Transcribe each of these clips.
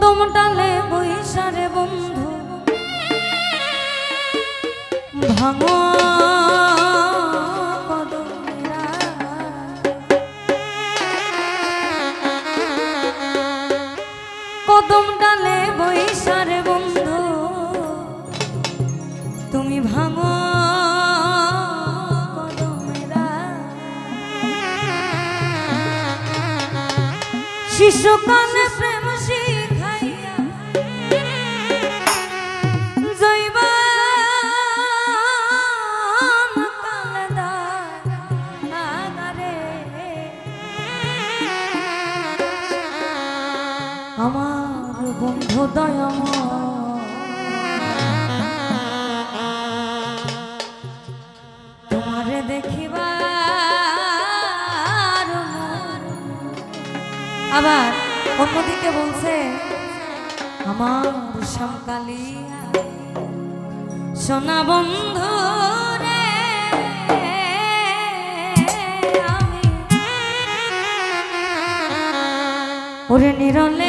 কদম টালে বৈশারে বন্ধু। ভাঙ কদম ডালে বৈশারে বন্ধু। তুমি ভাঙো শিশু তোমারে আবার অন্যদিকে বলছে আমার শ্যামকালিয়া সোনা বন্ধু ওরে নিরলে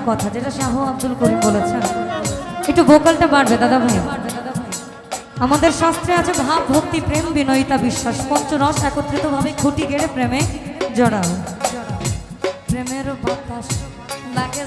তিনটা কথা যেটা শাহ আব্দুল করিম বলেছেন। একটু ভোকালটা বাড়বে, দাদা ভাই। আমাদের শাস্ত্রে আছে, ভাব, ভক্তি, প্রেম, বিনয়িতা, বিশ্বাস। পঞ্চরস একত্রিতভাবে খুঁটি গেড়ে প্রেমে জড়াও। প্রেমের বাতাস লাগে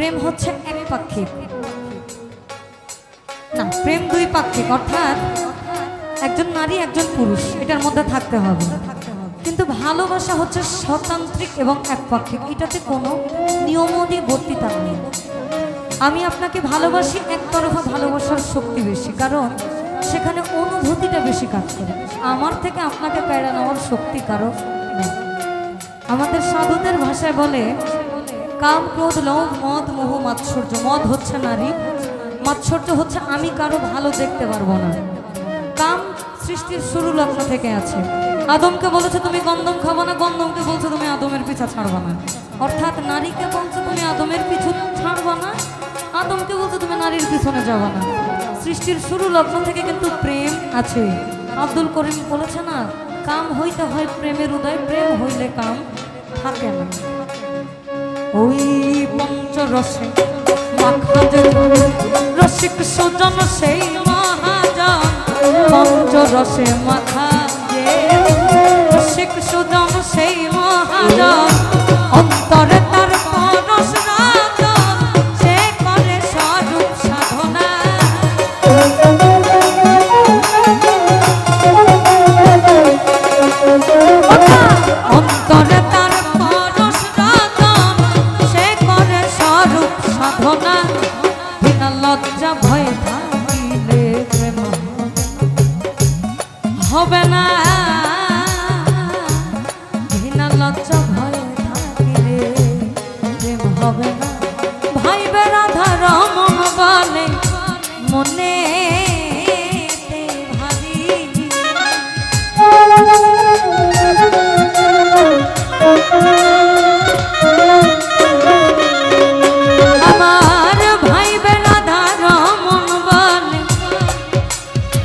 প্রেম হচ্ছে এক পাক্ষিক। না, প্রেম দুই পাক্ষিক, অর্থাৎ একজন নারী, একজন পুরুষ, এটার মধ্যে থাকতে হবে। কিন্তু ভালোবাসা হচ্ছে স্বতান্ত্রিক এবং এক একপাক্ষিক এটাতে কোনো নিয়মদি বর্তিতা নেই। আমি আপনাকে ভালোবাসি একতরফা ভালোবাসার শক্তি বেশি, কারণ সেখানে অনুভূতিটা বেশি কাজ করে। আমার থেকে আপনাকে পেড়া নেওয়ার শক্তি কারও আমাদের সাধুদের ভাষায় বলে কাম ক্রোধ লোভ মদ, মোহ, মাৎসর্য। মদ হচ্ছে নারী, মাৎসর্য হচ্ছে আমি কারও ভালো দেখতে পারব না। কাম সৃষ্টির শুরু লগ্ন থেকে আছে। আদমকে বলেছে, তুমি গন্ধম খাব না। গন্ধমকে বলছে, তুমি আদমের পিছা ছাড়বা না। অর্থাৎ নারীকে বলছে, তুমি আদমের পিছু ছাড়বা না। আদমকে বলছে, তুমি নারীর পিছনে যাবা না। সৃষ্টির শুরু লগ্ন থেকে কিন্তু প্রেম আছে। আব্দুল করিম বলেছে না, কাম হইতে হয় প্রেমের উদয়, প্রেম হইলে কাম থাকে না। ওই পঞ্চরসে মাখা রসিক সুজন সেই মহাজন। পঞ্চরসে যে রসিক সুজন সেই মহাজন। অন্তরে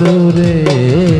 বন্ধুরে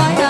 বন্ধু দয়াময়